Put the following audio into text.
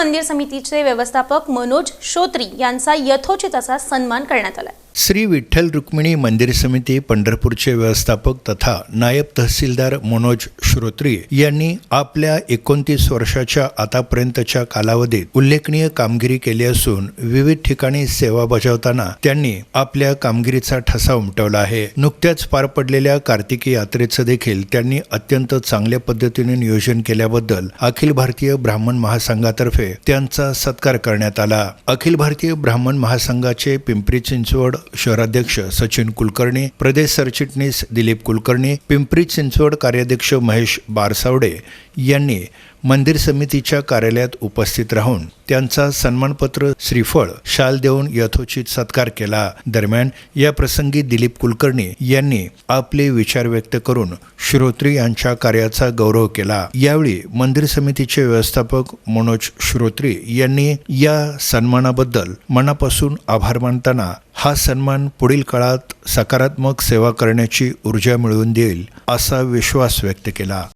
मंदिर समितीचे व्यवस्थापक मनोज श्रोत्री यांचा यथोचित असा सन्मान करण्यात आला श्री विठ्ठल रुक्मिणी मंदिर समिती पंढरपूरचे व्यवस्थापक तथा नायब तहसीलदार मनोज श्रोत्री यांनी आपल्या एकोणतीस वर्षाच्या आतापर्यंतच्या कालावधीत उल्लेखनीय कामगिरी केली असून विविध ठिकाणी सेवा बजावताना त्यांनी आपल्या कामगिरीचा ठसा उमटवला आहे. नुकत्याच पार पडलेल्या कार्तिकी यात्रेचं देखील त्यांनी अत्यंत चांगल्या पद्धतीने नियोजन केल्याबद्दल अखिल भारतीय ब्राह्मण महासंघातर्फे त्यांचा सत्कार करण्यात आला. अखिल भारतीय ब्राह्मण महासंघाचे पिंपरी चिंचवड शहराध्यक्ष सचिन कुलकर्णी प्रदेश सरचिटणीस दिलीप कुलकर्णी पिंपरी चिंचवड कार्याध्यक्ष महेश बारसावडे यांनी मंदिर समितीच्या कार्यालयात उपस्थित राहून त्यांचा सन्मानपत्र श्रीफळ शाल देऊन यथोचित सत्कार केला. दरम्यान या प्रसंगी दिलीप कुलकर्णी यांनी आपले विचार व्यक्त करून श्रोत्री यांच्या कार्याचा गौरव केला. यावेळी मंदिर समितीचे व्यवस्थापक मनोज श्रोत्री यांनी या सन्मानाबद्दल मनापासून आभार मानताना हा सन्मान पुढील काळात सकारात्मक सेवा करण्याची ऊर्जा मिळवून देईल असा विश्वास व्यक्त केला.